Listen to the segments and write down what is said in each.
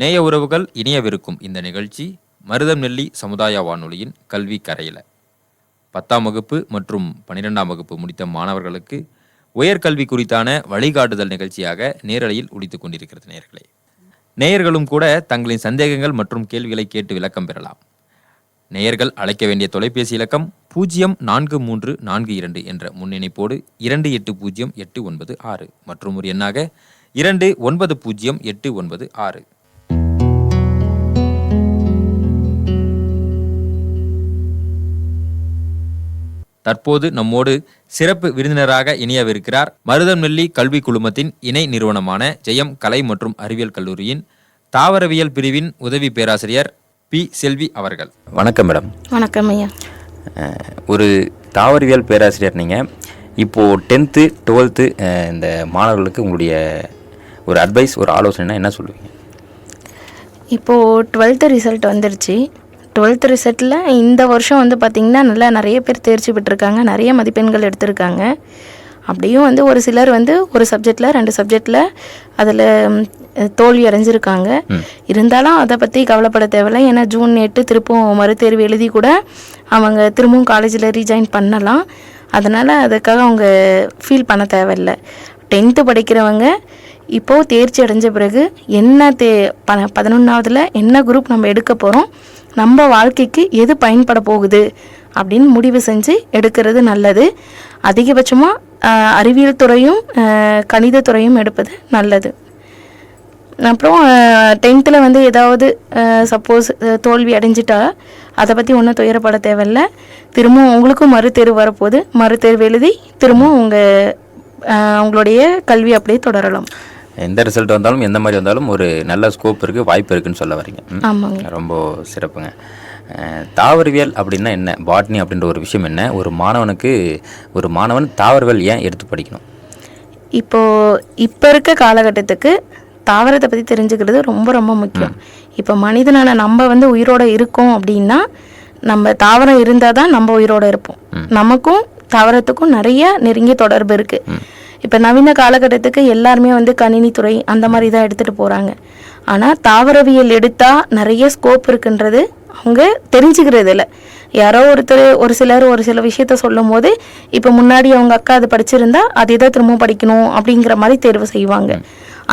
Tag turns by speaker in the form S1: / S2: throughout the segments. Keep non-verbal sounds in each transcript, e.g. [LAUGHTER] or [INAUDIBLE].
S1: நேய உறவுகள் இணையவிருக்கும் இந்த நிகழ்ச்சி மருதம் நெல்லி சமுதாய வானொலியின் கல்வி கரையில். பத்தாம் வகுப்பு மற்றும் பன்னிரெண்டாம் வகுப்பு முடித்த மாணவர்களுக்கு உயர்கல்வி குறித்தான வழிகாட்டுதல் நிகழ்ச்சியாக நேரலையில் உடித்து கொண்டிருக்கிறது நேர்களே நேயர்களும் கூட தங்களின் சந்தேகங்கள் மற்றும் கேள்விகளை கேட்டு விளக்கம் பெறலாம். நேயர்கள் அழைக்க வேண்டிய தொலைபேசி இலக்கம் பூஜ்ஜியம் நான்கு மூன்று நான்கு இரண்டு என்ற முன்னிணைப்போடு இரண்டு எட்டு பூஜ்ஜியம் எட்டு ஒன்பது ஆறு மற்றும் ஒரு எண்ணாக இரண்டு ஒன்பது பூஜ்ஜியம் எட்டு ஒன்பது ஆறு. தற்போது நம்மோடு சிறப்பு விருந்தினராக இணையவிருக்கிறார் மருதம் நெல்லி கல்வி குழுமத்தின் இணை நிறுவனமான ஜெயம் கலை மற்றும் அறிவியல் கல்லூரியின் தாவரவியல் பிரிவின் உதவி பேராசிரியர் பி. செல்வி அவர்கள். வணக்கம் மேடம்.
S2: வணக்கம் ஐயா.
S3: ஒரு தாவரவியல் பேராசிரியர் நீங்கள் இப்போது டென்த்து டுவெல்த்து இந்த மாணவர்களுக்கு உங்களுடைய ஒரு அட்வைஸ் ஒரு ஆலோசனைனா என்ன சொல்லுவீங்க?
S2: இப்போது டுவெல்த்து ரிசல்ட் வந்துருச்சு. டுவெல்த் ரிசல்ட்டில் இந்த வருஷம் வந்து பார்த்திங்கன்னா நல்லா நிறைய பேர் தேர்ச்சி பெற்றிருக்காங்க. நிறைய மதிப்பெண்கள் எடுத்திருக்காங்க. அப்படியும் வந்து ஒரு சிலர் வந்து ஒரு சப்ஜெக்டில் ரெண்டு சப்ஜெக்டில் அதில் தோல்வி அடைஞ்சிருக்காங்க. இருந்தாலும் அதை பற்றி கவலைப்பட தேவையில்லை. ஏன்னா ஜூன் எட்டு திருப்பவும் மறுதேர்வு எழுதி கூட அவங்க திரும்பவும் காலேஜில் ரீஜாயின் பண்ணலாம். அதனால் அதுக்காக அவங்க ஃபீல் பண்ண தேவையில்லை. டென்த்து படிக்கிறவங்க இப்போது தேர்ச்சி அடைஞ்ச பிறகு என்ன தே ப பதினொன்றாவதுல என்ன குரூப் நம்ம எடுக்க போகிறோம் நம்ம வாழ்க்கைக்கு எது பயன்பட போகுது அப்படின்னு முடிவு செஞ்சு எடுக்கிறது நல்லது. அதிகபட்சமாக அறிவியல் துறையும் கணிதத்துறையும் எடுப்பது நல்லது. அப்புறம் டென்த்தில் வந்து ஏதாவது சப்போஸ் தோல்வி அடைஞ்சிட்டா அதை பற்றி ஒன்றும் துயரப்பட தேவையில்ல. திரும்பவும் உங்களுக்கும் மறுதேர்வு வரப்போகுது. மறுதேர்வு எழுதி திரும்பவும் உங்கள் உங்களுடைய கல்வி அப்படியே தொடரலாம்.
S3: எந்த ரிசல்ட் வந்தாலும் எந்த மாதிரி வந்தாலும் ஒரு நல்ல ஸ்கோப் இருக்குது வாய்ப்பு இருக்குன்னு சொல்ல வரீங்க ரொம்ப சிறப்புங்க. தாவரவியல் அப்படின்னா என்ன? பாட்னி அப்படின்ற ஒரு விஷயம் என்ன? ஒரு மாணவனுக்கு ஒரு மாணவன் தாவரவியல் ஏன் எடுத்து படிக்கணும்?
S2: இப்போது இப்போ இருக்க காலகட்டத்துக்கு தாவரத்தை பற்றி தெரிஞ்சுக்கிறது ரொம்ப ரொம்ப முக்கியம். இப்போ மனிதனான நம்ம வந்து உயிரோட இருக்கோம் அப்படின்னா நம்ம தாவரம் இருந்தால் தான் நம்ம உயிரோட இருப்போம். நமக்கும் தாவரத்துக்கும் நிறைய நெருங்கிய தொடர்பு இருக்குது இப்போ நவீன காலகட்டத்துக்கு எல்லாருமே வந்து கணினித்துறை அந்த மாதிரி தான் எடுத்துகிட்டு போகிறாங்க ஆனால் தாவரவியல் எடுத்தால் நிறைய ஸ்கோப் இருக்குன்றது அவங்க தெரிஞ்சுக்கிறது இல்லை யாரோ ஒருத்தர் ஒரு சிலர் ஒரு சில விஷயத்த சொல்லும் போது இப்போ முன்னாடி அவங்க அக்கா அது படிச்சிருந்தா அதே தான் திரும்ப படிக்கணும் அப்படிங்கிற மாதிரி தேர்வு செய்வாங்க.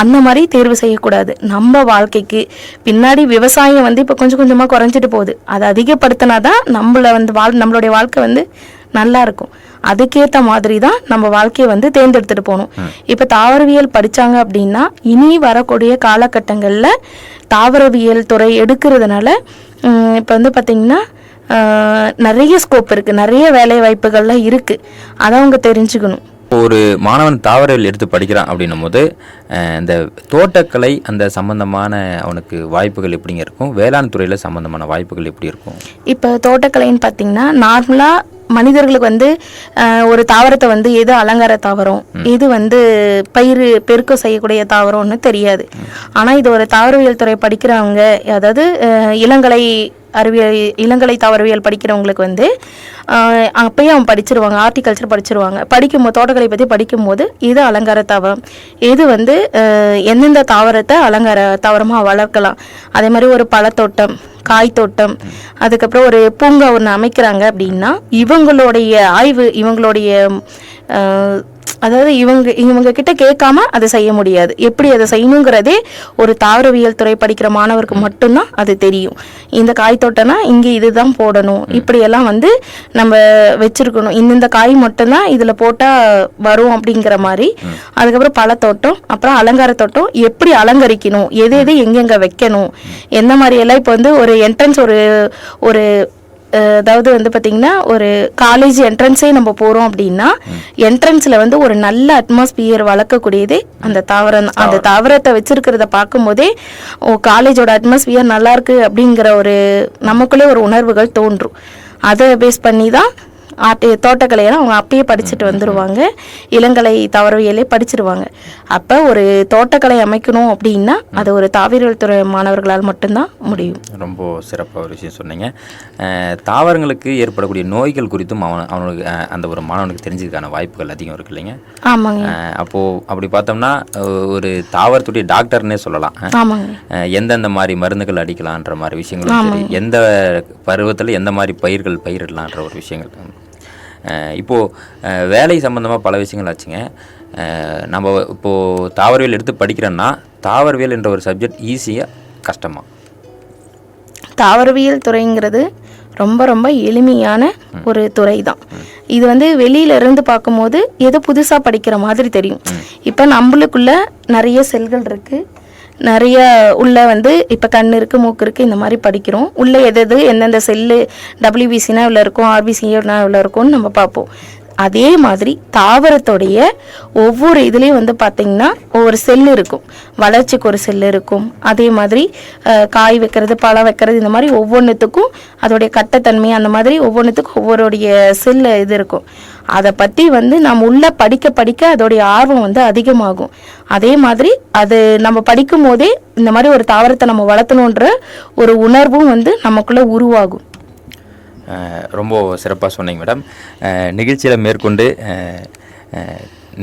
S2: அந்த மாதிரி தேர்வு செய்யக்கூடாது. நம்ம வாழ்க்கைக்கு பின்னாடி விவசாயம் வந்து இப்போ கொஞ்சம் கொஞ்சமாக குறைஞ்சிட்டு போகுது. அதை அதிகப்படுத்தினா தான் நம்மள வந்து வாழ் நம்மளுடைய வாழ்க்கை வந்து நல்லா இருக்கும் அதுக்கேற்ற மாதிரி தான் நம்ம வாழ்க்கையை வந்து தேர்ந்தெடுத்துட்டு போகணும். இப்போ தாவரவியல் படிச்சாங்க அப்படின்னா இனி வரக்கூடிய காலகட்டங்களில் தாவரவியல் துறை எடுக்கிறதுனால இப்போ வந்து பார்த்திங்கன்னா நிறைய ஸ்கோப் இருக்குது நிறைய வேலை வாய்ப்புகள்லாம் இருக்குது அதை அவங்க தெரிஞ்சுக்கணும்.
S3: இப்போ ஒரு மாணவன் தாவரவியல் எடுத்து படிக்கிறான் அப்படின்னும் போது இந்த தோட்டக்கலை அந்த சம்பந்தமான அவனுக்கு வாய்ப்புகள் எப்படிங்க இருக்கும்? வேளாண் துறையில் சம்பந்தமான வாய்ப்புகள் எப்படி இருக்கும்?
S2: இப்போ தோட்டக்கலைன்னு பார்த்தீங்கன்னா நார்மலாக மனிதர்களுக்கு வந்து ஒரு தாவரத்தை வந்து எது அலங்கார தாவரம்? எது வந்து பயிர் பெருக்கம் செய்யக்கூடிய தாவரம்னு தெரியாது. ஆனால் இது ஒரு தாவரவியல் துறை படிக்கிறவங்க அதாவது இளங்கலை அறிவியல் இளங்கலை தாவரவியல் படிக்கிறவங்களுக்கு வந்து அப்பயும் அவங்க அவன் படிச்சிருவாங்க ஆர்டிகல்ச்சர் படிச்சிருவாங்க. படிக்கும்போது தோட்டக்கலை பற்றி படிக்கும்போது இது அலங்கார தாவரம் இது வந்து எந்தெந்த தாவரத்தை அலங்கார தாவரமாக வளர்க்கலாம். அதே மாதிரி ஒரு பழத்தோட்டம் காய் தோட்டம் அதுக்கப்புறம் ஒரு பூங்கா ஒன்று அமைக்கிறாங்க அப்படின்னா இவங்களுடைய ஆய்வு இவங்களுடைய அதாவது இவங்க இவங்க கிட்ட கேட்காம அதை செய்ய முடியாது. எப்படி அதை செய்யணுங்கிறதே ஒரு தாவரவியல் துறை படிக்கிற மாணவருக்கு மட்டும்தான் அது தெரியும். இந்த காய் தோட்டம்னா இங்கே இதுதான் போடணும். இப்படியெல்லாம் வந்து நம்ம வச்சிருக்கணும். இந்தந்த காய் மட்டும்தான் இதில் போட்டால் வரும் அப்படிங்கிற மாதிரி. அதுக்கப்புறம் பழத்தோட்டம் அப்புறம் அலங்கார தோட்டம். எப்படி அலங்கரிக்கணும்? எது எது எங்கெங்க வைக்கணும்? எந்த மாதிரி எல்லாம் இப்போ வந்து ஒரு என்ட்ரன்ஸ் ஒரு ஒரு அதாவது வந்து பார்த்திங்கன்னா ஒரு காலேஜ் என்ட்ரன்ஸே நம்ம போகிறோம் அப்படின்னா என்ட்ரன்ஸில் வந்து ஒரு நல்ல அட்மாஸ்பியர் வளர்க்கக்கூடியதே அந்த தாவரம். அந்த தாவரத்தை வச்சிருக்கிறத பார்க்கும்போதே ஓ காலேஜோட அட்மாஸ்பியர் நல்லா இருக்கு அப்படிங்கிற ஒரு நமக்குள்ளே ஒரு உணர்வுகள் தோன்றும் அதை பேஸ் பண்ணி தான் ஆட்டு தோட்டக்கலையெல்லாம் அவங்க அப்பயே படிச்சுட்டு வந்துடுவாங்க இளங்கலை தாவரவியலே படிச்சிருவாங்க. அப்போ ஒரு தோட்டக்கலை அமைக்கணும் அப்படின்னா அது ஒரு தாவரவியல் துறை மாணவர்களால் மட்டும்தான் முடியும்.
S3: ரொம்ப சிறப்பாக ஒரு விஷயம் சொன்னீங்க. தாவரங்களுக்கு ஏற்படக்கூடிய நோய்கள் குறித்தும் அவன் அவனுக்கு அந்த ஒரு மாணவனுக்கு தெரிஞ்சதுக்கான வாய்ப்புகள் அதிகம் இருக்கு இல்லைங்க?
S2: ஆமாங்க.
S3: அஹ், அப்போ அப்படி பார்த்தோம்னா ஒரு தாவரத்துடைய டாக்டர்னே சொல்லலாம். எந்தெந்த மாதிரி மருந்துகள் அடிக்கலான்ற மாதிரி விஷயங்களும் சரி எந்த பருவத்தில் எந்த மாதிரி பயிர்கள் பயிரிடலான்ற ஒரு விஷயங்கள். அஹ், இப்போ அஹ், வேலை சம்பந்தமாக பல விஷயங்கள் ஆச்சுங்க. நம்ம இப்போ தாவரவியல் எடுத்து படிக்கிறோன்னா தாவரவியல் என்ற ஒரு சப்ஜெக்ட் ஈஸியாக கஷ்டமா.
S2: தாவரவியல் துறைங்கிறது ரொம்ப ரொம்ப எளிமையான ஒரு துறை தான் இது வந்து வெளியில இருந்து பார்க்கும்போது ஏதோ புதுசாக படிக்கிற மாதிரி தெரியும். இப்போ நம்மளுக்குள்ள நிறைய செல்கள் இருக்கு. நிறைய உள்ள வந்து இப்போ கண் இருக்குது மூக்கு இருக்குது இந்த மாதிரி படிக்கிறோம். உள்ள எது எது எந்தெந்த செல்லு டபிள்யூபிசினா இவ்வளோ இருக்கும் ஆர்பிசினா இவ்வளோ இருக்கும்னு நம்ம பார்ப்போம். அதே மாதிரி தாவரத்துடைய ஒவ்வொரு இதுலேயும் வந்து பார்த்திங்கன்னா ஒவ்வொரு செல் இருக்கும். வளர்ச்சிக்கு ஒரு செல் இருக்கும். அதே மாதிரி காய் வைக்கிறது பழம் வைக்கிறது இந்த மாதிரி ஒவ்வொன்றுத்துக்கும் அதோடைய கட்டத்தன்மை அந்த மாதிரி ஒவ்வொன்றுத்துக்கும் ஒவ்வொருடைய செல் இது இருக்கும். அதை பற்றி வந்து நம்ம உள்ளே படிக்க படிக்க அதோடைய ஆர்வம் வந்து அதிகமாகும். அதே மாதிரி அது நம்ம படிக்கும் போதே இந்த மாதிரி ஒரு தாவரத்தை நம்ம வளர்த்தணுன்ற ஒரு உணர்வும் வந்து நமக்குள்ளே உருவாகும்.
S3: ரொம்ப சிறப்பாக சொன்னீங்க மேடம். நிகழ்ச்சியில் மேற்கொண்டு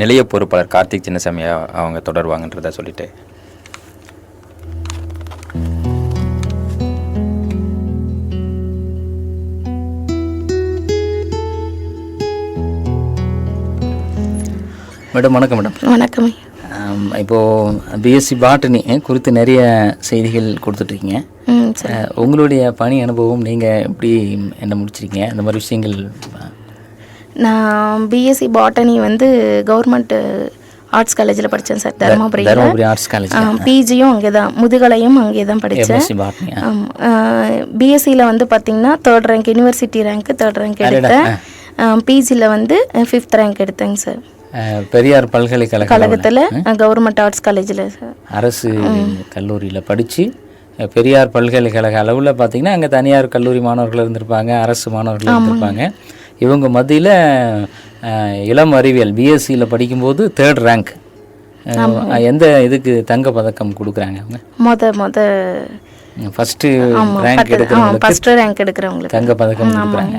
S3: நிலைய பொறுப்பாளர் கார்த்திக் சின்னசாமி அவங்க தொடர்வாங்கன்றத சொல்லிட்டு
S4: மேடம் வணக்கம் மேடம்.
S2: வணக்கம்
S4: ஆம், இப்போ பிஎஸ்சி பாட்டனி குறித்து நிறைய செய்திகள் கொடுத்துட்ருக்கீங்க. உங்களுடைய பணி அனுபவம் நீங்கள் எப்படி என்ன முடிச்சிருக்கீங்க? இந்த மாதிரி விஷயங்கள்
S2: நான் பிஎஸ்சி பாட்டனி வந்து கவர்மெண்ட் ஆர்ட்ஸ் காலேஜில் படித்தேன் சார் தருமபுரியில்.
S4: தருமபுரி ஆர்ட்ஸ் காலேஜ்
S2: பிஜியும் அங்கே தான் முதுகலையும் அங்கே தான் படித்தேன் பிஎஸ்சியில் வந்து பார்த்தீங்கன்னா third rank university rank third rank எடுத்தேன். பிஜியில் வந்து ஃபிஃப்த் ரேங்க் எடுத்தேங்க சார்.
S4: பெரியார் பல்கலைக்கழக
S2: கழகத்தில் கவர்மெண்ட் ஆர்ட்ஸ் காலேஜில்
S4: அரசு கல்லூரியில் படித்து பெரியார் பல்கலைக்கழக அளவில் பார்த்தீங்கன்னா அங்கே தனியார் கல்லூரி மாணவர்கள் இருந்திருப்பாங்க அரசு மாணவர்கள் இருந்திருப்பாங்க. இவங்க மத்தியில் இளம் அறிவியல் பிஎஸ்சியில் படிக்கும்போது தேர்ட் ரேங்க் எந்த இதுக்கு தங்க பதக்கம் கொடுக்குறாங்க அவங்க?
S2: மொத மொத
S4: ஃபஸ்ட்டு ரேங்க் எடுக்கிறவங்களுக்கு
S2: ஃபர்ஸ்ட் ரேங்க் எடுக்கிறவங்களுக்கு.
S4: தங்க பதக்கம் கொடுக்குறாங்க.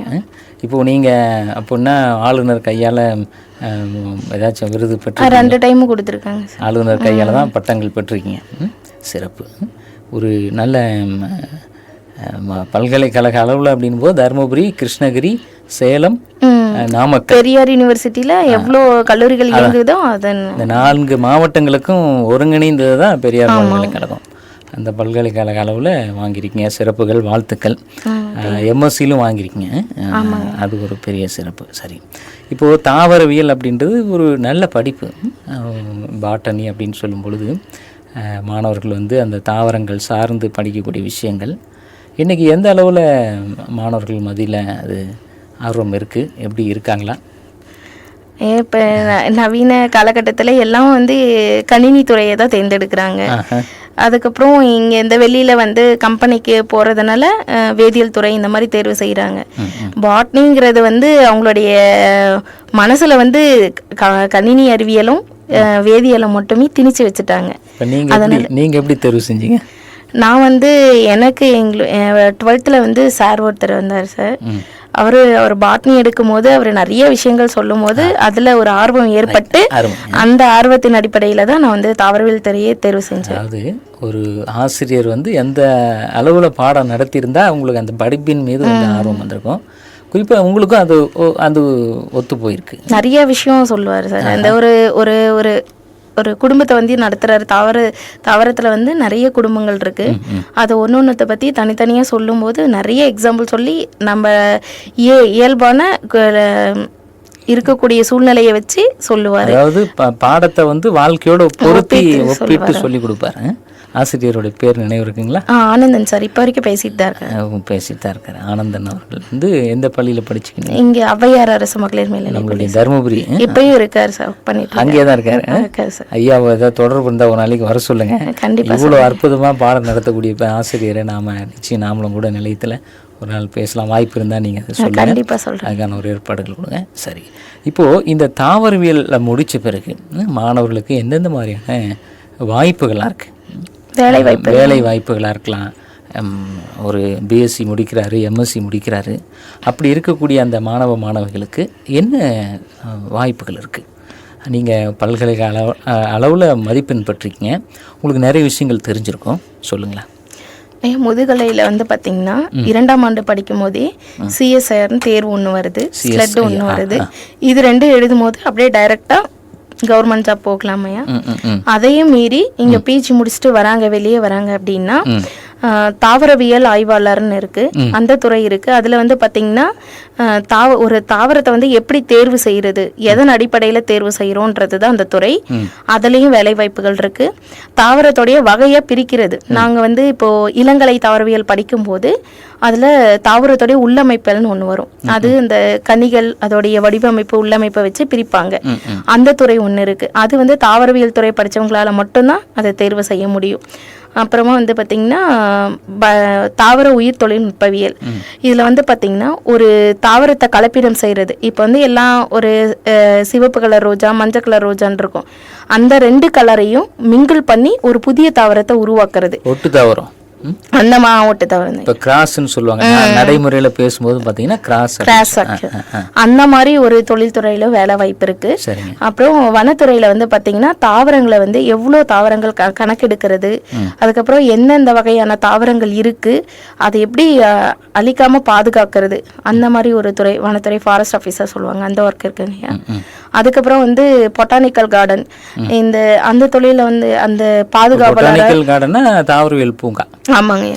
S4: இப்போ நீங்கள் அப்படின்னா ஆளுநர் கையால் ஏதாச்சும் விருது பெற்று
S2: ரெண்டு டைமும் கொடுத்துருக்காங்க
S4: ஆளுநர் கையால் தான் பட்டங்கள் பெற்றிருக்கீங்க. சிறப்பு. ஒரு நல்ல பல்கலைக்கழக அளவில் அப்படின் போது தருமபுரி கிருஷ்ணகிரி சேலம் நாமக்கல்.
S2: பெரியார் யூனிவர்சிட்டியில் எவ்வளோ கல்லூரிகள் இயங்குதோ அதன்
S4: இந்த நான்கு மாவட்டங்களுக்கும் ஒருங்கிணைந்தது தான் பெரியார் பல்கலைக்கழகம். அந்த பல்கலைக்கழக அளவில் வாங்கியிருக்கீங்க. சிறப்புகள் வாழ்த்துக்கள். எம்எஸ்சிலும் வாங்கியிருக்கீங்க. அது ஒரு பெரிய சிறப்பு. சரி. இப்போது தாவரவியல் அப்படின்றது ஒரு நல்ல படிப்பு. பாட்டனி அப்படின்னு சொல்லும் பொழுது மாணவர்கள் வந்து அந்த தாவரங்கள் சார்ந்து படிக்கக்கூடிய விஷயங்கள். இன்றைக்கி எந்த அளவில் மாணவர்கள் மத்தியில் அது ஆர்வம் இருக்குது எப்படி இருக்காங்களா?
S2: இப்போ நவீன காலகட்டத்தில் எல்லாம் வந்து கணினி துறையை தான் தேர்ந்தெடுக்கிறாங்க. அதுக்கப்புறம் இங்கே இந்த வெளியில் வந்து கம்பெனிக்கு போகிறதுனால வேதியியல் துறை இந்த மாதிரி தேர்வு செய்கிறாங்க பாட்னிங்கிறது வந்து அவங்களுடைய மனசில் வந்து க கணினி அறிவியலும் அஹ், வேதியியலும் மட்டுமே திணிச்சு வச்சுட்டாங்க.
S4: எப்படி நீங்கள் எப்படி தேர்வு செஞ்சீங்க?
S2: நான் வந்து எனக்கு எங்களு டுவெல்த்தில் வந்து சார் ஒருத்தர் வந்தார் சார். அவர் அவர் பாட்னி எடுக்கும் போது அவர் நிறைய விஷயங்கள் சொல்லும் போது அதில் ஒரு ஆர்வம் ஏற்பட்டு. அந்த ஆர்வத்தின் அடிப்படையில் தான் நான் வந்து தாவரவியல் துறையை தேர்வு செஞ்சேன்.
S4: அதாவது ஒரு ஆசிரியர் வந்து எந்த அளவில் பாடம் நடத்தியிருந்தா உங்களுக்கு அந்த படிப்பின் மீது வந்து ஆர்வம் வந்திருக்கும். குறிப்பாக உங்களுக்கும் அது அது ஒத்து போயிருக்கு.
S2: நிறைய விஷயம் சொல்லுவார் சார். அந்த ஒரு ஒரு ஒரு ஒரு குடும்பத்தை வந்து நடத்துறாரு. தாவர தாவரத்தில் வந்து நிறைய குடும்பங்கள் இருக்கு. அது ஒன்று ஒன்றத்தை பற்றி தனித்தனியாக சொல்லும்போது நிறைய எக்ஸாம்பிள் சொல்லி நம்ம இய இயல்பான இருக்கக்கூடிய சூழ்நிலையை வச்சு சொல்லுவார்.
S4: அதாவது பாடத்தை வந்து வாழ்க்கையோட பொருத்தி ஒப்பிட்டு சொல்லி கொடுப்பாரு. ஆசிரியருடைய பேர் நினைவு இருக்குங்களா?
S2: ஆனந்தன் சார் இப்போ வரைக்கும் பேசிட்டு தான் இருக்காரு.
S4: பேசிட்டு தான் இருக்காரு. ஆனந்தன் அவர்கள் வந்து எந்த பள்ளியில் படிச்சுக்கீங்க
S2: இங்கே ஔவையார் அரசு மகளிர் மேல்நிலை
S4: நம்மளுடைய தருமபுரி
S2: இப்பயும் இருக்காரு சார் பண்ணிட்டு
S4: அங்கேயே தான் இருக்காரு ஐயாவை ஏதாவது தொடர்பு இருந்தால் ஒரு நாளைக்கு வர சொல்லுங்க.
S2: கண்டிப்பா
S4: இவ்வளோ அற்புதமாக பாடம் நடத்தக்கூடிய ஆசிரியரை நாம நிச்சயம் நாமளும் கூட நிலையத்தில் ஒரு நாள் பேசலாம் வாய்ப்பு இருந்தால் நீங்கள் அதை சொல்லுங்கள்
S2: கண்டிப்பா சொல்றேன்.
S4: அதுக்கான ஒரு ஏற்பாடுகள் கொடுங்க. சரி. இப்போது இந்த தாவரவியலில் முடித்த பிறகு மாணவர்களுக்கு எந்தெந்த மாதிரியான வாய்ப்புகளாக இருக்குது
S2: வேலை வாய்ப்பு
S4: வேலை வாய்ப்புகளாக இருக்கலாம் ஒரு பிஎஸ்சி முடிக்கிறாரு எம்எஸ்சி முடிக்கிறாரு. அப்படி இருக்கக்கூடிய அந்த மாணவ மாணவிகளுக்கு என்ன வாய்ப்புகள் இருக்குது நீங்கள் பல்கலைக்கழக அளவு அளவில் மதிப்பெண் பெற்றிருக்கீங்க. உங்களுக்கு நிறைய விஷயங்கள் தெரிஞ்சிருக்கும். சொல்லுங்களேன்.
S2: ஐயா, முதுகலையில வந்து பாத்தீங்கன்னா இரண்டாம் ஆண்டு படிக்கும் போதே சிஎஸ்ஐஆர்னு தேர்வு ஒண்ணு வருது ஸ்லெட் ஒண்ணு வருது. இது ரெண்டும் எழுதும் போது அப்படியே டைரக்டா கவர்மெண்ட் ஜாப் போகலாமையா? அதையும் மீறி இங்க பிஜி முடிச்சுட்டு வராங்க வெளியே வராங்க அப்படின்னா தாவரவியல் ஆய்வாளர்னு இருக்கு. அந்த துறை இருக்கு. அதுல வந்து பாத்தீங்கன்னா ஆஹ், தாவ ஒரு தாவரத்தை வந்து எப்படி தேர்வு செய்யறது எதன் அடிப்படையில தேர்வு செய்யறோன்றது தான் அந்த துறை. அதுலயும் வேலை வாய்ப்புகள் இருக்கு. தாவரத்தோடைய வகையை பிரிக்கிறது. நாங்க வந்து இப்போ இளங்கலை தாவரவியல் படிக்கும்போது அதுல தாவரத்தோடைய உள்ளமைப்புன்னு ஒண்ணு வரும். அது இந்த கனிகள் அதோடைய வடிவமைப்பு உள்ளமைப்பை வச்சு பிரிப்பாங்க. அந்த துறை ஒண்ணு இருக்கு. அது வந்து தாவரவியல் துறை படிச்சவங்களால மட்டும்தான் அதை தேர்வு செய்ய முடியும். அப்புறமா வந்து பாத்தீங்கன்னா ப- தாவர உயிர் தொழில்நுட்பவியல். இதுல வந்து பாத்தீங்கன்னா ஒரு தாவரத்தை கலப்பிடம் செய்யறது இப்போ வந்து எல்லாம் ஒரு சிவப்பு கலர் ரோஜா மஞ்சள் கலர் ரோஜான்னு இருக்கும். அந்த ரெண்டு கலரையும் மிங்கிள் பண்ணி ஒரு புதிய தாவரத்தை உருவாக்குறது.
S4: ஒட்டு தாவரம்.
S2: அந்த மாவட்ட தாவரம்
S4: இப்போ கிராஸ்ன்னு சொல்லுவாங்க. நடைமுறையில் பேசும்போது பார்த்தீங்கன்னா கிராஸ்
S2: கிராஸ் அந்த மாதிரி ஒரு தொழில்துறையில வேலை வாய்ப்பு இருக்கு. அப்புறம் வனத்துறையில வந்து பாத்தீங்கன்னா தாவரங்களை வந்து எவ்வளோ தாவரங்கள் க கணக்கெடுக்கிறது அதுக்கப்புறம் எந்தெந்த வகையான தாவரங்கள் இருக்கு அதை எப்படி அழிக்காம பாதுகாக்கிறது அந்த மாதிரி ஒரு துறை வனத்துறை ஃபாரஸ்ட் ஆஃபீஸர் சொல்லுவாங்க. அந்த ஒர்க் இருக்குங்க அதுக்கப்புறம் வந்து பொட்டானிக்கல் கார்டன் இந்த அந்த தொழில வந்து அந்த
S4: கார்டனா தாவரவியல் பூங்கா.
S2: ஆமாங்க.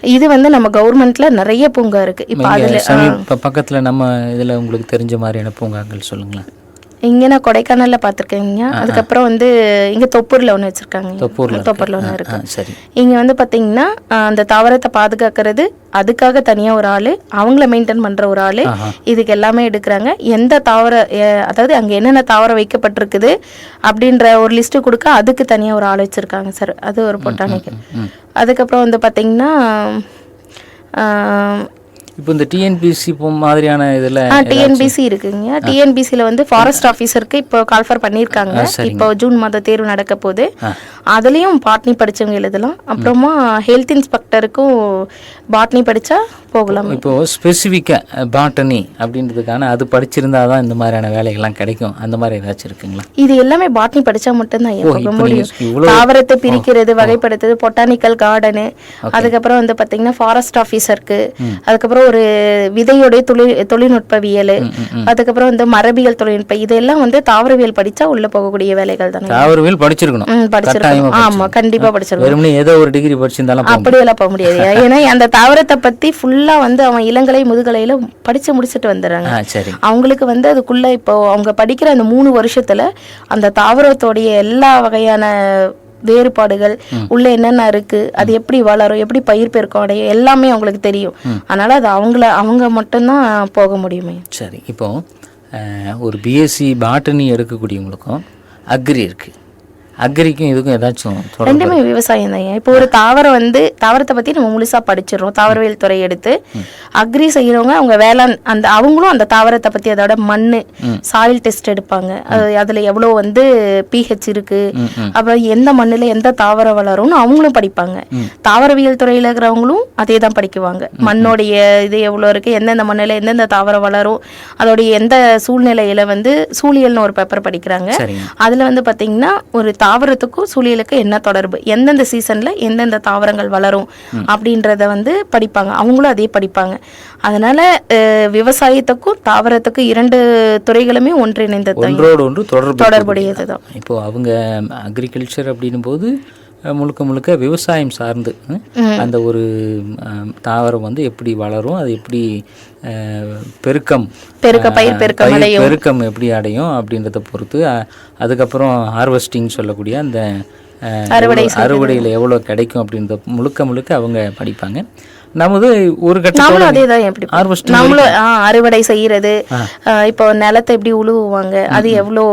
S2: இது வந்து நம்ம கவர்மெண்ட்ல நிறைய பூங்கா இருக்கு. இப்ப அதுல
S4: பக்கத்துல நம்ம இதுல உங்களுக்கு தெரிஞ்ச மாதிரியான பூங்காக்கள் சொல்லுங்களேன்.
S2: இங்க நான் கொடைக்கானல்ல பாத்திருக்கேங்க அதுக்கப்புறம் வந்து இங்க தொப்பூர்ல ஒண்ணு வச்சிருக்காங்க.
S4: தொப்பூர்ல
S2: தொப்பூர்ல
S4: இருக்கு.
S2: ஒண்ணு
S4: ஆ,
S2: இருக்கு.
S4: ஆ, சரி.
S2: இங்க வந்து பாத்தீங்கன்னா அஹ், அந்த தாவரத்தை பாதுகாக்கிறது அதுக்காக தனியா ஒரு ஆளு அவங்கள மெயின்டைன் பண்ற ஒரு ஆளு. இதுக்கு எல்லாமே எடுக்கிறாங்க. எந்த தாவர அதாவது அங்க என்னென்ன தாவரம் வைக்கப்பட்டிருக்குது அப்படின்ற ஒரு லிஸ்ட் கொடுக்க அதுக்கு தனியா ஒரு ஆள் வச்சிருக்காங்க சார் அது ஒரு பொட்டானிக்கல். அதுக்கப்புறம் வந்து பாத்தீங்கன்னா அஹ்,
S4: இப்போ இந்த டிஎன்பிசி மாதிரியான இதுல
S2: டிஎன்பிசி இருக்குங்க. டிஎன்பிசியில் வந்து ஃபாரஸ்ட் ஆஃபீஸருக்கு இப்போ கால்ஃபர் பண்ணியிருக்காங்க. இப்போ ஜூன் மாதம் தேர்வு நடக்க போகுது. அதுலேயும் பாட்னி படிச்சவங்க எழுதலாம். அப்புறமா ஹெல்த் இன்ஸ்பெக்டருக்கும் பாட்னி படிச்சா போகலாம்.
S4: இப்போ ஸ்பெசிஃபிக்கா பாட்டனி அப்படின்றதுக்கான அது படிச்சிருந்தா தான் இந்த மாதிரியான வேலைகள்லாம் கிடைக்கும். அந்த மாதிரி ஏதாச்சும் இருக்குங்களா?
S2: இது எல்லாமே பாட்னி படிச்சா மட்டும்தான் போக முடியும்? தாவரத்தை பிரிக்கிறது வகைப்படுத்துறது பொட்டானிக்கல் கார்டனு அதுக்கப்புறம் வந்து பாத்தீங்கன்னா ஃபாரஸ்ட் ஆஃபீஸருக்கு அதுக்கப்புறம் ஒரு விதையோடைய தொழில் தொழில்நுட்பவியல் அதுக்கப்புறம் வந்து மரபியல் தொழில்நுட்பம். இதெல்லாம் வந்து தாவரவியல் படிச்சா உள்ள போகக்கூடிய வேலைகள் தானே?
S4: தாவரவியல் படிச்சிருக்கணும்.
S2: படிச்சிருக்கணும்.
S4: கட்டாயமா
S2: ஆமா கண்டிப்பா படிச்சிருக்கணும்.
S4: ஏதோ ஒரு டிகிரி படிச்சிருந்தாலும்
S2: அப்படியெல்லாம் போக முடியாது. ஏன்னா அந்த தாவரத்தை பத்தி ஃபுல்லா வந்து அவன் இளங்கலை முதுகலையில படிச்சு முடிச்சுட்டு வந்துடுறாங்க. அவங்களுக்கு வந்து அதுக்குள்ள இப்போ அவங்க படிக்கிற அந்த மூணு வருஷத்துல அந்த தாவரத்தோடைய எல்லா வகையான வேறுபாடுகள் உள்ள என்னென்ன இருக்கு அது எப்படி வளரும் எப்படி பயிர் பெருக்கம் அடையும் எல்லாமே அவங்களுக்கு தெரியும். அதனால அது அவங்கள அவங்க மட்டும்தான் போக முடியுமே.
S4: சரி இப்போ ஒரு பிஎஸ்சி பாட்டனி எடுக்கக்கூடியவங்களுக்கும் அக்ரி இருக்கு. அக்ரிக்கும் இதுக்கும் ஏதாச்சும்
S2: ரெண்டுமே விவசாயம் தான் இப்போ ஒரு தாவரம் வந்து தாவரத்தை பத்தி நம்ம முழுசா படிச்சிடறோம். தாவரவியல் துறை எடுத்து. அக்ரி செய்யறவங்க அவங்க வேளாண் அந்த அவங்களும் அந்த தாவரத்தை பத்தி அதோட மண்ணு சாயில் டெஸ்ட் எடுப்பாங்க. அது அதுல எவ்வளவு வந்து பிஹெச் இருக்கு. அப்புறம் எந்த மண்ணுல எந்த தாவரம் வளரும்னு அவங்களும் படிப்பாங்க. தாவரவியல் துறையில இருக்கிறவங்களும் அதே தான் படிக்குவாங்க. மண்ணோடைய இது எவ்வளவு இருக்கு எந்தெந்த மண்ணுல எந்தெந்த தாவரம் வளரும் அதோடைய எந்த சூழ்நிலையில வந்து சூழியல்னு ஒரு பேப்பர் படிக்கிறாங்க. அதுல வந்து பாத்தீங்கன்னா ஒரு தாவரத்துக்கும் சூழியலுக்கும் என்ன தொடர்பு? எந்தெந்த சீசன்ல எந்தெந்த தாவரங்கள் வளரும் அப்படின்றத வந்து படிப்பாங்க. அவங்களும் அதே படிப்பாங்க. அதனால விவசாயத்துக்கும் தாவரத்துக்கும் இரண்டு துறைகளுமே ஒன்றிணைந்தது
S4: ஒன்றோடு ஒன்று தொடர்பு
S2: தொடர்புடையது. தான்
S4: இப்போ அவங்க அக்ரிகல்ச்சர் அப்படின்னும் போது முழுக்க முழுக்க விவசாயம் சார்ந்து அந்த ஒரு தாவரம் வந்து எப்படி வளரும் அது எப்படி பெருக்கம்
S2: பெருக்க பயிர் பெருக்கம்.
S4: பெருக்கம் எப்படி அடையும் அப்படின்றத பொறுத்து அதுக்கப்புறம் ஹார்வெஸ்டிங் சொல்லக்கூடிய அந்த
S2: அறுவடை
S4: அறுவடையில் எவ்வளோ கிடைக்கும் அப்படின்றத முழுக்க முழுக்க அவங்க படிப்பாங்க. நமது ஒரு கட்டத்தோட
S2: நாமளும் அதே தான் எப்படி ஆ, அறுவடை செய்யறது இப்போ நிலத்தை எப்படி உழுவுவாங்க அது எவ்வளோ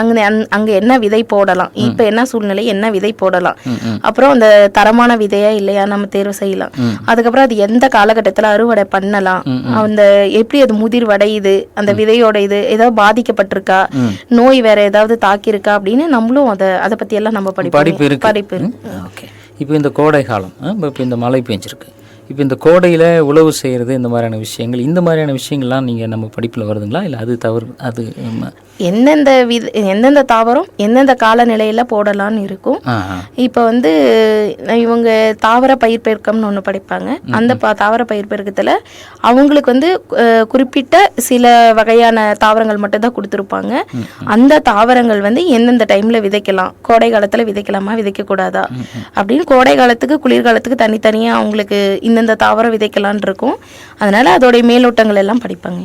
S2: அங்க அங்க என்ன விதை போடலாம் இப்ப என்ன சூழ்நிலை என்ன விதை போடலாம். அப்புறம் அந்த தரமான விதையா இல்லையா நம்ம தேர்வு செய்யலாம். அதுக்கப்புறம் அது எந்த காலகட்டத்துல அறுவடை பண்ணலாம் அந்த எப்படி அது முதிர்வடையுது அந்த விதையோட இது ஏதாவது பாதிக்கப்பட்டிருக்கா நோய் வேற ஏதாவது தாக்கியிருக்கா அப்படின்னு நம்மளும் அதை அதை பத்தி எல்லாம் நம்ம
S4: படிப்பு
S2: படிப்பு இருக்கு.
S4: இப்போ இந்த கோடை காலம் இப்போ இந்த மழை பெஞ்சிருக்கு. இப்போ இந்த கோடையில் உழவு செய்கிறது இந்த மாதிரியான விஷயங்கள் இந்த மாதிரியான விஷயங்கள்லாம் நீங்கள் நம்ம படிப்பில் வருதுங்களா? இல்லை அது தவறு அது
S2: எந்தெந்த வித எந்தெந்த தாவரம் எந்தெந்த காலநிலையில போடலாம்னு இருக்கும். இப்போ வந்து இவங்க தாவர பயிர் பெருக்கம்னு ஒன்று படிப்பாங்க அந்த ப- தாவர பயிர் பெருக்கத்தில் அவங்களுக்கு வந்து குறிப்பிட்ட சில வகையான தாவரங்கள் மட்டும் தான் கொடுத்துருப்பாங்க அந்த தாவரங்கள் வந்து எந்தெந்த டைமில் விதைக்கலாம் கோடை காலத்தில் விதைக்கலாமா விதைக்கக்கூடாதா அப்படின்னு கோடை காலத்துக்கு குளிர்காலத்துக்கு தனித்தனியாக அவங்களுக்கு இந்தந்த தாவரம் விதைக்கலாம்னு இருக்கும். அதனால அதோடைய மேலோட்டங்கள் எல்லாம் படிப்பாங்க.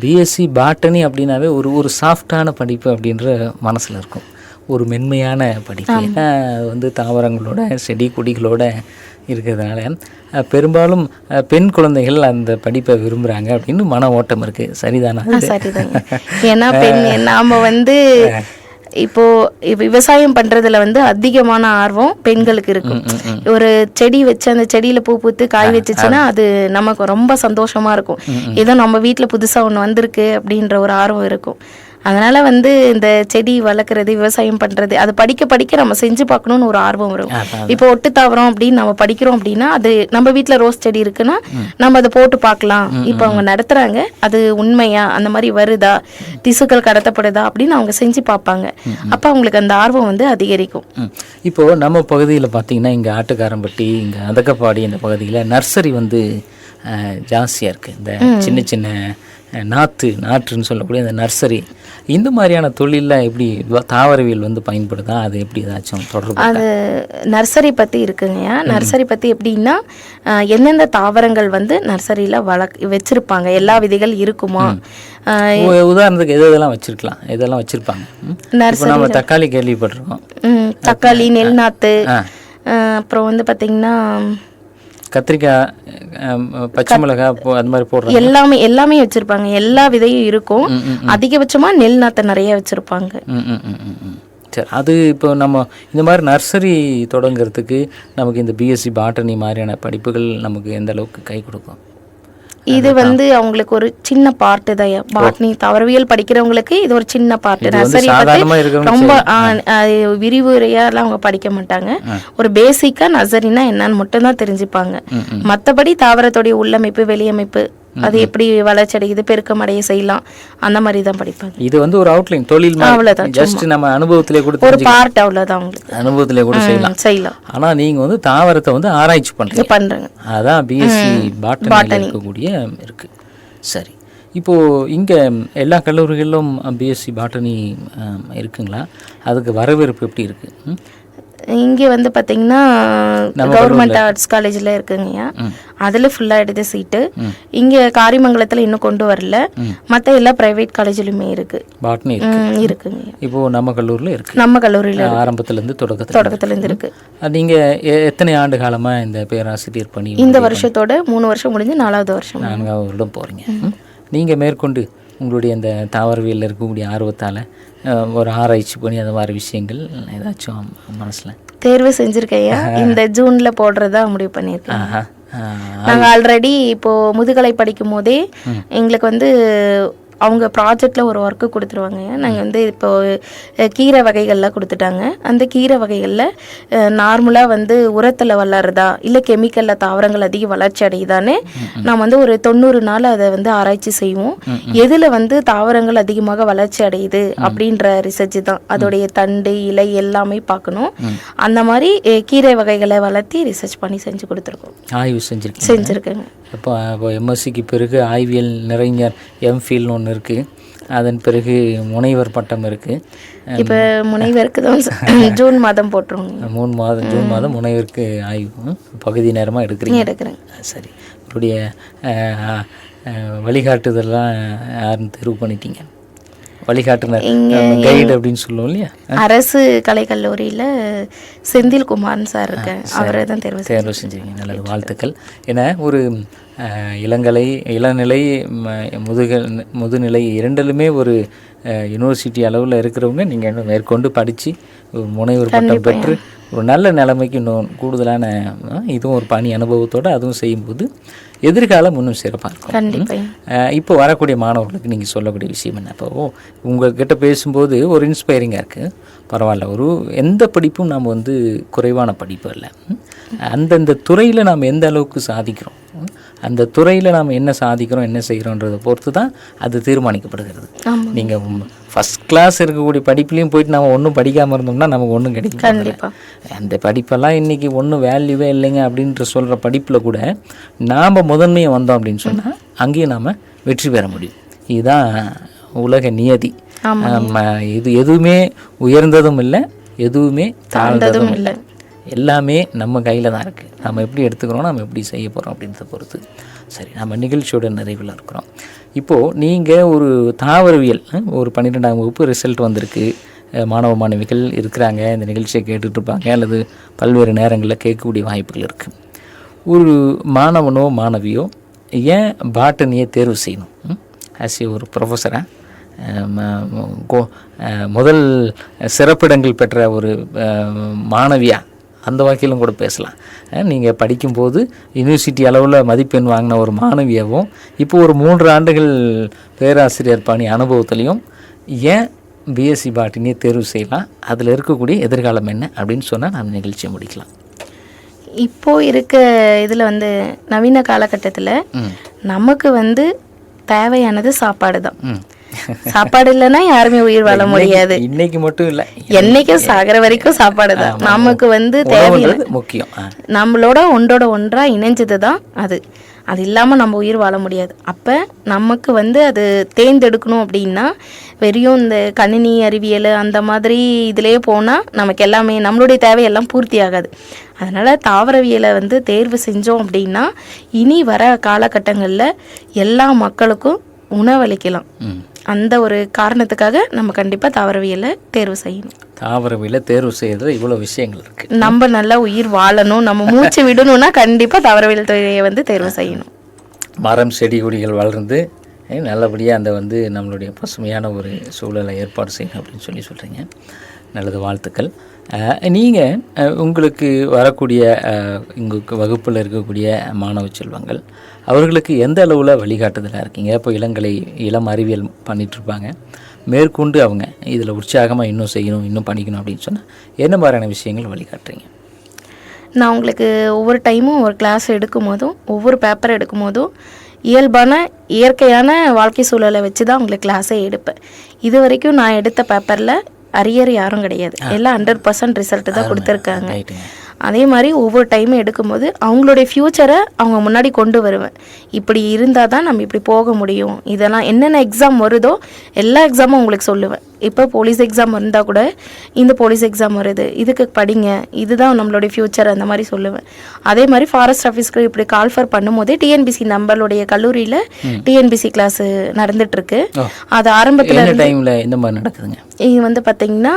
S4: பிஎஸ்சி பாட்டனி அப்படின்னாவே ஒரு ஒரு சாஃப்டான படிப்பு அப்படின்ற மனசில் இருக்கும். ஒரு மென்மையான படிப்பு. ஏன்னா வந்து தாவரங்களோட செடி கொடிகளோட இருக்கிறதுனால. பெரும்பாலும் பெண் குழந்தைகள் அந்த படிப்பை விரும்புகிறாங்க அப்படின்னு மன ஓட்டம் இருக்குது சரிதானா?
S2: ஆ, சரிதாங்க. ஏன்னா பெண் நாம வந்து இப்போ இப்ப விவசாயம் பண்றதுல வந்து அதிகமான ஆர்வம் பெண்களுக்கு இருக்கும். ஒரு செடி வச்சு அந்த செடியில பூ பூத்து காய் வச்சுச்சுன்னா அது நமக்கு ரொம்ப சந்தோஷமா இருக்கும். ஏதோ நம்ம வீட்ல புதுசா ஒண்ணு வந்திருக்கு அப்படின்ற ஒரு ஆர்வம் இருக்கும். அதனால வந்து இந்த செடி வளர்க்குறது விவசாயம் பண்றது அது படிக்க படிக்க நம்ம செஞ்சு பார்க்கணும்னு ஒரு ஆர்வம் வரும். இப்போ ஒட்டு தாவரம் அப்படின்னு நம்ம படிக்கிறோம் அப்படின்னா அது நம்ம வீட்ல ரோஸ் செடி இருக்குன்னா நம்ம அதை போட்டு பார்க்கலாம். இப்போ அவங்க நடத்துறாங்க. அது உண்மையா அந்த மாதிரி வருதா திசுக்கள் கடத்தப்படுதா அப்படின்னு அவங்க செஞ்சு பார்ப்பாங்க. அப்ப அவங்களுக்கு அந்த ஆர்வம் வந்து அதிகரிக்கும்.
S4: இப்போ நம்ம பகுதியில் பார்த்தீங்கன்னா இங்கே ஆட்டுக்காரம்பட்டி இங்கே அதக்கப்பாடி இந்த பகுதியில் நர்சரி வந்து ஜாஸ்தியாக இருக்குது இந்த சின்ன சின்ன நாத்து நாற்றுன்னு சொல்லக்கூடிய இந்த நர்சரி இந்த மாதிரியான தொழிலில் எப்படி தாவரவியல் வந்து பயன்படுதா? அது எப்படி ஏதாச்சும் தொடர்பு
S2: அது நர்சரி பத்தி இருக்குங்கய்யா நர்சரி பத்தி எப்படின்னா எந்தெந்த தாவரங்கள் வந்து நர்சரியில வளர்க் வச்சிருப்பாங்க? எல்லா விதைகள் இருக்குமா?
S4: உதாரணத்துக்கு எது எதெல்லாம் வச்சிருக்கலாம்? எதெல்லாம் வச்சிருப்பாங்க? இப்போ நம்ம தக்காளி கேள்விப்பட்டிருக்கோம்.
S2: தக்காளி நெல் நாத்து அஹ், அப்புறம் வந்து பாத்தீங்கன்னா
S4: கத்திரிக்காய் பச்சை மிளகாய் அது மாதிரி போடுறாங்க.
S2: எல்லாமே எல்லாமே வச்சிருப்பாங்க. எல்லா விதையும் இருக்கும். அதிகபட்சமா நெல் நாத்தை நிறைய வச்சிருப்பாங்க.
S4: சரி அது இப்போ நம்ம இந்த மாதிரி நர்சரி தொடங்குறதுக்கு நமக்கு இந்த பிஎஸ்சி பாட்டனி மாதிரியான படிப்புகள் நமக்கு எந்த அளவுக்கு கை கொடுக்கும்?
S2: இது வந்து அவங்களுக்கு ஒரு சின்ன பார்ட்டு தான் பாட்னி தவறவியல் படிக்கிறவங்களுக்கு இது ஒரு சின்ன பார்ட் நர்சரி
S4: இருக்கிறவங்க
S2: ரொம்ப விரிவுரையாலாம் அவங்க படிக்க மாட்டாங்க. ஒரு பேசிக்கா நர்சரினா என்னன்னு மட்டும் தான் தெரிஞ்சுப்பாங்க மத்தபடி தாவரத்துடைய உள்ளமைப்பு வெளியமைப்பு அது எப்படி வளர்ச்சி அடையுது பெருக்கம் அடைய செய்யலாம் அந்த மாதிரி தான் படிப்பாங்க.
S4: இது வந்து ஒரு அவுட்லைன் தொழில்
S2: அவ்வளவுதான்,
S4: ஜஸ்ட் நம்ம அனுபவத்திலே கூட
S2: ஒரு பார்ட் அவ்வளவுதான் அவங்களுக்கு
S4: அனுபவத்திலே கூட செய்யலாம்.
S2: செய்யலாம்.
S4: ஆனா நீங்க வந்து தாவரத்தை வந்து ஆராய்ச்சி பண்றீங்க.
S2: இது பண்றாங்க.
S4: அதான் பிஎஸ்சி பாட்டனியில் இருக்கக்கூடிய இருக்கு. சரி. இப்போ இங்க எல்லா கல்லூரிகளிலும் பிஎஸ்சி பாட்டனி இருக்குங்களா? அதுக்கு வரவேற்பு எப்படி இருக்கு? ம்?
S2: இங்க வந்து பாத்தீங்கன்னா கவர்மெண்ட் ஆர்ட்ஸ் காலேஜ்ல இருக்குங்கய்யா அதுல ஃபுல்லா எடுத்த சீட்டு இங்க காரிமங்கலத்துல இன்னும் கொண்டு வரல. மத்த எல்லா பிரைவேட் காலேஜ்லயுமே இருக்கு.
S4: பாட்டனி இருக்கு.
S2: ம், இருக்குங்கய்யா
S4: இப்போ நம்ம கல்லூரியில் இருக்கு.
S2: நம்ம கல்லூரியில
S4: ஆரம்பத்துல இருந்து தொடக்கத்துல
S2: தொடக்கத்துல இருந்து இருக்கு.
S4: அஹ் நீங்க எ- எத்தனை ஆண்டு காலமா இந்த பேராசிரியர் பணி
S2: இந்த வருஷத்தோட மூணு வருஷம் முடிஞ்சு நாலாவது வருஷம்.
S4: நான்காவது வருடம் போறீங்க. ம். நீங்க மேற்கொண்டு உங்களுடைய இந்த தாவரவியலில் இருக்கக்கூடிய ஆர்வத்தால ஒரு ஆராய்ச்சி பண்ணி அந்த மாதிரி விஷயங்கள் ஏதாச்சும் மனசுல?
S2: தேர்வு செஞ்சிருக்கையா இந்த ஜூன்ல போடுறதா முடிவு பண்ணியிருக்கேன்.
S4: ஆஹா. அஹ்,
S2: நாங்க ஆல்ரெடி இப்போ முதுகலை படிக்கும் போதே எங்களுக்கு வந்து அவங்க ப்ராஜெக்ட்ல ஒரு ஒர்க்கு கொடுத்துருவாங்க. நாங்கள் வந்து இப்போ அஹ், கீரை வகைகள்லாம் கொடுத்துட்டாங்க. அந்த கீரை வகைகளில் நார்மலாக வந்து உரத்தில் வளருதா இல்லை கெமிக்கலில் தாவரங்கள் அதிக வளர்ச்சி அடையுதான்னு நாம் வந்து ஒரு தொண்ணூறு நாள் அதை வந்து ஆராய்ச்சி செய்வோம். எதில் வந்து தாவரங்கள் அதிகமாக வளர்ச்சி அடையுது அப்படின்ற ரிசர்ச் தான். அதோடைய தண்டு இலை எல்லாமே பார்க்கணும். அந்த மாதிரி கீரை வகைகளை வளர்த்தி ரிசர்ச் பண்ணி செஞ்சு கொடுத்துருக்கோம்.
S4: ஆய்வு செஞ்சிருக்கீங்க.
S2: செஞ்சுருக்கேங்க.
S4: இப்போ இப்போ எம்எஸ்சிக்கு பிறகு ஆய்வியல் நிறைஞர் எம்ஃபில்னு ஒன்று இருக்குது அதன் பிறகு முனைவர் பட்டம் இருக்குது
S2: இப்போ முனைவருக்கு தான் [LAUGHS] [LAUGHS] ஜூன் மாதம் போட்டுருவோங்க
S4: மூணு மாதம் ஜூன் மாதம் முனைவருக்கு ஆய்வு. பகுதி நேரமாக எடுக்கிறீங்க.
S2: எடுக்கிறேன்.
S4: சரி. உங்களுடைய வழிகாட்டுதெல்லாம் யாருன்னு தேர்வு பண்ணிட்டீங்க? வழிகாட்டுனர். கைடு அப்படின்னு சொல்லுவோம் இல்லையா?
S2: அரசு கலைக்கல்லூரியில செந்தில் குமார்னு சார் இருக்கேன். அவரை தான் தேர்வு.
S4: தேர்வு செஞ்சுருக்கீங்க. நல்லது வாழ்த்துக்கள். ஏன்னா ஒரு அஹ், இளங்கலை இளநிலை முதுகல் முதுநிலை இரண்டிலுமே ஒரு யூனிவர்சிட்டி அளவில் இருக்கிறவங்க நீங்கள் இன்னும் மேற்கொண்டு படித்து ஒரு முனைவர் பட்டம் பெற்று ஒரு நல்ல நிலைமைக்கு இன்னும் கூடுதலான இதுவும் ஒரு பணி அனுபவத்தோடு அதுவும் செய்யும்போது எதிர்காலம் இன்னும் சிறப்பாக இருக்கும். இப்போ வரக்கூடிய மாணவர்களுக்கு நீங்கள் சொல்லக்கூடிய விஷயம் என்ன? இப்போ உங்ககிட்ட பேசும்போது ஒரு இன்ஸ்பைரிங்காக இருக்குது பரவாயில்ல ஒரு எந்த படிப்பும் நாம் வந்து குறைவான படிப்பு இல்லை? அந்தந்த துறையில் நாம் எந்த அளவுக்கு சாதிக்கிறோம்? அந்த துறையில் நாம் என்ன சாதிக்கிறோம் என்ன செய்கிறோன்றதை பொறுத்து தான் அது தீர்மானிக்கப்படுகிறது. நீங்கள் ஃபஸ்ட் கிளாஸ் இருக்கக்கூடிய படிப்புலையும் போயிட்டு நம்ம ஒன்றும் படிக்காமல் இருந்தோம்னா நமக்கு ஒன்றும் கிடைக்கும். அந்த படிப்பெல்லாம் இன்றைக்கி ஒன்றும் வேல்யூவே இல்லைங்க அப்படின்ற சொல்கிற படிப்பில் கூட நாம் முதன்மையை வந்தோம் அப்படின்னு சொன்னால் அங்கேயும் நாம் வெற்றி பெற முடியும். இதுதான் உலக நியதி. இது எதுவுமே உயர்ந்ததும் இல்லை எதுவுமே தாழ்ந்ததும் இல்லை. எல்லாமே நம்ம கையில் தான் இருக்குது நம்ம எப்படி எடுத்துக்கிறோம் நம்ம எப்படி செய்ய போகிறோம் அப்படின்றத பொறுத்து. சரி நம்ம நிகழ்ச்சியோட நிறைவில் இருக்கிறோம். இப்போது நீங்கள் ஒரு தாவரவியல் ஒரு பன்னிரெண்டாம் வகுப்பு ரிசல்ட் வந்திருக்கு. மாணவ மாணவிகள் இருக்கிறாங்க இந்த நிகழ்ச்சியை கேட்டுட்ருப்பாங்க அல்லது பல்வேறு நேரங்களில் கேட்கக்கூடிய வாய்ப்புகள் இருக்குது ஒரு மாணவனோ மாணவியோ ஏன் பாட்டனியை தேர்வு செய்யணும்? ஆஸ் ஏ ஒரு ப்ரொஃபஸராக முதல் சிறப்பிடங்கள் பெற்ற ஒரு மாணவியாக அந்த வகையிலும் கூட பேசலாம். நீங்கள் படிக்கும்போது யூனிவர்சிட்டி அளவில் மதிப்பெண் வாங்கின ஒரு மாணவியாவும் இப்போ ஒரு மூன்று ஆண்டுகள் பேராசிரியர் பணி அனுபவத்துலேயும் ஏன் பிஎஸ்சி பாட்டினியை தேர்வு செய்யலாம்? அதில் இருக்கக்கூடிய எதிர்காலம் என்ன அப்படின்னு சொன்னால் நம்ம நிகழ்ச்சியை முடிக்கலாம்.
S2: இப்போ இருக்க இதில் வந்து நவீன காலகட்டத்தில் நமக்கு வந்து தேவையானது சாப்பாடு தான் [LAUGHS] சாப்பாடு இல்லைன்னா யாருமே உயிர் வாழ முடியாது.
S4: இன்னைக்கு மட்டும் இல்லை.
S2: என்னைக்கும் சாகிற வரைக்கும் சாப்பாடு தான். நமக்கு வந்து
S4: உணவுன்றது முக்கியம்.
S2: நம்மளோட ஒன்றோட ஒன்றா இணைஞ்சது தான் அது. அது இல்லாமல் நம்ம உயிர் வாழ முடியாது. அப்போ நமக்கு வந்து அது தேர்ந்தெடுக்கணும் அப்படின்னா வெறும் இந்த கணினி அறிவியல் அந்த மாதிரி இதிலே போனால் நமக்கு எல்லாமே நம்மளுடைய தேவையெல்லாம் பூர்த்தி ஆகாது அதனால் தாவரவியலை வந்து தேர்வு செஞ்சோம் அப்படின்னா இனி வர காலகட்டங்களில் எல்லா மக்களுக்கும் உணவளிக்கலாம். அந்த ஒரு காரணத்துக்காக நம்ம கண்டிப்பாக தாவரவியலை தேர்வு செய்யணும்.
S4: தாவரவியல தேர்வு செய்யறதுல இவ்வளோ விஷயங்கள் இருக்குது
S2: நம்ம நல்லா உயிர் வாழணும் நம்ம மூச்சு விடணும்னா கண்டிப்பாக தாவரவியல் துறையை வந்து தேர்வு செய்யணும்.
S4: மரம் செடி கொடிகள் வளர்ந்து நல்லபடியாக அந்த வந்து நம்மளுடைய பசுமையான ஒரு சூழலை ஏற்பாடு செய்யணும் அப்படின்னு சொல்லி சொல்கிறீங்க நல்லது வாழ்த்துக்கள். நீங்கள் உங்களுக்கு வரக்கூடிய உங்களுக்கு வகுப்பில் இருக்கக்கூடிய மாணவ செல்வங்கள் அவர்களுக்கு எந்த அளவில் வழிகாட்டுதலாக இருக்கீங்க? இப்போ இளங்கலை இளம் அறிவியல் பண்ணிட்டு இருப்பாங்க மேற்கொண்டு அவங்க இதில் உற்சாகமாக இன்னும் செய்யணும் இன்னும் படிக்கணும் அப்படின்னு சொன்னால் என்ன மாதிரியான விஷயங்கள் வழிகாட்டுறீங்க?
S2: நான் உங்களுக்கு ஒவ்வொரு டைமும் ஒரு கிளாஸ் எடுக்கும் போதும் ஒவ்வொரு பேப்பர் எடுக்கும் போதும் இயல்பான இயற்கையான வாழ்க்கை சூழலை வச்சு தான் உங்களுக்கு கிளாஸே எடுப்பேன். இது வரைக்கும் நான் எடுத்த பேப்பரில் அரியர் யாரும் கிடையாது. எல்லாம் ஹண்ட்ரட் பர்சன்ட் ரிசல்ட் தான் கொடுத்துருக்காங்க. அதே மாதிரி ஒவ்வொரு டைமும் எடுக்கும்போது அவங்களுடைய ஃப்யூச்சரை அவங்க முன்னாடி கொண்டு வருவேன். இப்படி இருந்தால் தான் நம்ம இப்படி போக முடியும். இதெல்லாம் என்னென்ன எக்ஸாம் வருதோ எல்லா எக்ஸாமும் உங்களுக்கு சொல்லுவேன். இப்போ போலீஸ் எக்ஸாம் இருந்தால் கூட இந்த போலீஸ் எக்ஸாம் வருது. இதுக்கு படிங்க. இதுதான் நம்மளுடைய ஃப்யூச்சர் அந்த மாதிரி சொல்லுவேன். அதே மாதிரி ஃபாரஸ்ட் ஆஃபீஸ்க்கு இப்படி கால்ஃபர் பண்ணும்போதே டிஎன்பிசி நம்மளுடைய கல்லூரியில் டிஎன்பிசி கிளாஸ் நடந்துட்டுருக்கு. அது ஆரம்பத்தில்
S4: டைமில் இந்த மாதிரி நடக்குதுங்க?
S2: இது வந்து பார்த்தீங்கன்னா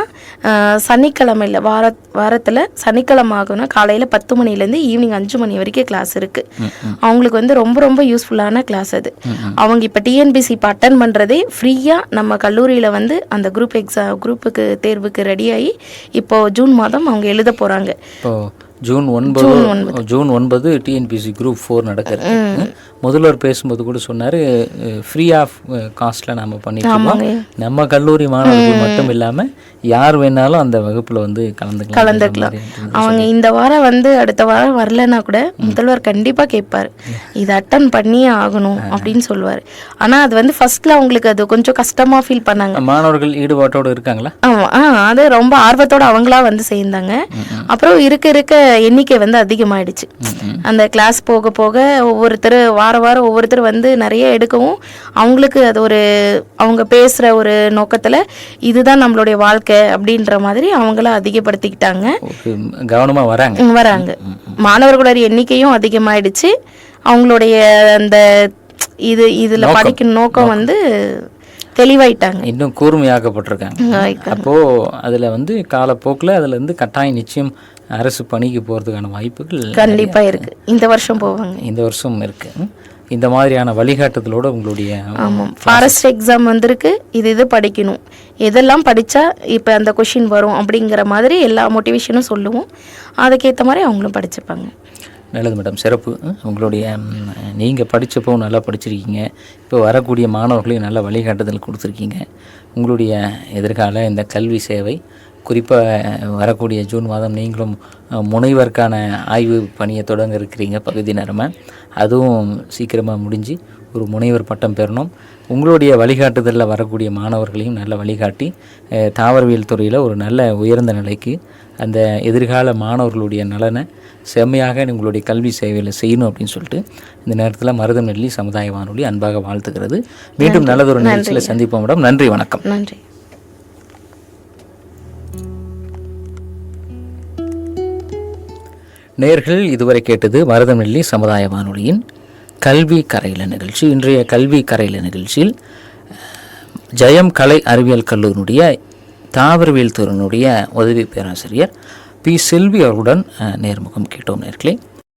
S2: சனிக்கிழமையில் வார வாரத்தில் சனிக்கிழமை ஆகும்னா காலையில் பத்து மணிலேருந்து ஈவினிங் அஞ்சு மணி வரைக்கும் கிளாஸ் இருக்குது அவங்களுக்கு வந்து ரொம்ப ரொம்ப யூஸ்ஃபுல்லான கிளாஸ் அது. அவங்க இப்போ டிஎன்பிசி இப்போ அட்டன் பண்ணுறதே ஃப்ரீயாக நம்ம கல்லூரியில் வந்து அந்த குரூப் எக்ஸாம் குரூப்புக்கு தேர்வுக்கு ரெடியாகி இப்போ ஜூன் மாதம் அவங்க எழுத போகிறாங்க
S4: ஜூன் ஒன்பது ஜூன் ஒன்பது டிஎன்பிசி குரூப் ஃபோர் நடக்கிறது. முதல்வர் பேசும்போது கூட சொன்னார் ஃப்ரீ ஆஃப் காஸ்ட்டில் நம்ம பண்ணிட்டு இருக்கோம். நம்ம கல்லூரி மாணவர்கள் மட்டும் இல்லாமல் யார் வேணாலும் அந்த வகுப்பில் வந்து கலந்துக்கலாம்
S2: கலந்துக்கலாம். அவங்க இந்த வாரம் வந்து அடுத்த வாரம் வரலன்னா கூட முதல்வர் கண்டிப்பா கேட்பாரு. இது அட்டன் பண்ணியே ஆகணும் அப்படின்னு சொல்லுவாரு. ஆனா அது வந்து ஃபர்ஸ்ட்ல அவங்களுக்கு அது கொஞ்சம் கஷ்டமா ஃபீல் பண்ணாங்க.
S4: மாணவர்கள் ஈடுபாட்டோடு இருக்காங்களா?
S2: ஆமா. ஆ அது ரொம்ப ஆர்வத்தோட அவங்களா வந்து சேர்ந்தாங்க. அப்புறம் இருக்க இருக்க எண்ணிக்கை வந்து அதிகமாயிடுச்சு. அந்த கிளாஸ் போக போக ஒவ்வொருத்தர் வார வாரம் ஒவ்வொருத்தர் வந்து நிறைய எடுக்கவும் அவங்களுக்கு அது ஒரு அவங்க பேசுற ஒரு நோக்கத்துல இதுதான் நம்மளுடைய வாழ்க்கை அப்படின்ற மாதிரி அவங்கள அதிகப்படுத்திக்கிட்டாங்க.
S4: கவனமாக வராங்க.
S2: வராங்க. மாணவர்களோட எண்ணிக்கையும் அதிகமாயிடுச்சு. அவங்களுடைய அந்த இது இதுல படிக்கும் நோக்கம் வந்து தெளிவாயிட்டாங்க.
S4: இன்னும் கூர்மையாக்கப்பட்டிருக்காங்க. அப்போ அதுல வந்து காலப்போக்கில் அதுல இருந்து கட்டாயம் நிச்சயம் அரசு பணிக்கு போறதுக்கான வாய்ப்புகள்
S2: கண்டிப்பா இருக்கு. இந்த வருஷம் போவாங்க.
S4: இந்த வருஷம் இருக்கு. இந்த மாதிரியான வழிகாட்டுதலோட உங்களுடைய
S2: ஆமாம் ஃபாரஸ்ட் எக்ஸாம் வந்திருக்கு. இது இது படிக்கணும். எதெல்லாம் படித்தா இப்போ அந்த கொஷின் வரும் அப்படிங்கிற மாதிரி எல்லா மோட்டிவேஷனும் சொல்லுவோம். அதுக்கேற்ற மாதிரி அவங்களும் படிச்சுப்பாங்க.
S4: நல்லது மேடம் சிறப்பு. உங்களுடைய நீங்கள் படித்தப்போ நல்லா படிச்சிருக்கீங்க. இப்போ வரக்கூடிய மாணவர்களையும் நல்ல வழிகாட்டுதல் கொடுத்துருக்கீங்க. உங்களுடைய எதிர்கால இந்த கல்வி சேவை குறிப்பாக வரக்கூடிய ஜூன் மாதம் நீங்களும் முனைவருக்கான ஆய்வு பணியை தொடங்க இருக்கிறீங்க பகுதி நேரமாக அதுவும் சீக்கிரமாக முடிஞ்சு ஒரு முனைவர் பட்டம் பெறணும். உங்களுடைய வழிகாட்டுதலில் வரக்கூடிய மாணவர்களையும் நல்ல வழிகாட்டி தாவரவியல் துறையில் ஒரு நல்ல உயர்ந்த நிலைக்கு அந்த எதிர்கால மாணவர்களுடைய நலனை செம்மையாக உங்களுடைய கல்வி சேவையில் செய்யணும் அப்படின்னு சொல்லிட்டு இந்த நேரத்தில் மருதம் நெல்லி சமுதாய வானொலி அன்பாக வாழ்த்துக்கிறது மீண்டும் நல்லதொரு நிகழ்ச்சியில் சந்திப்போம் மேடம். நன்றி வணக்கம்.
S2: நன்றி.
S4: நேர்கள் இதுவரை கேட்டது மருதம் சமுதாய வானொலியின் கல்வி கரையில நிகழ்ச்சி. இன்றைய கல்வி கரையில நிகழ்ச்சியில் ஜெயம் கலை அறிவியல் கல்லூரியினுடைய தாவரவியல் துறையினுடைய உதவி பேராசிரியர் பி. செல்வி அவர்களுடன் நேர்முகம் கேட்டோம் நேர்களே.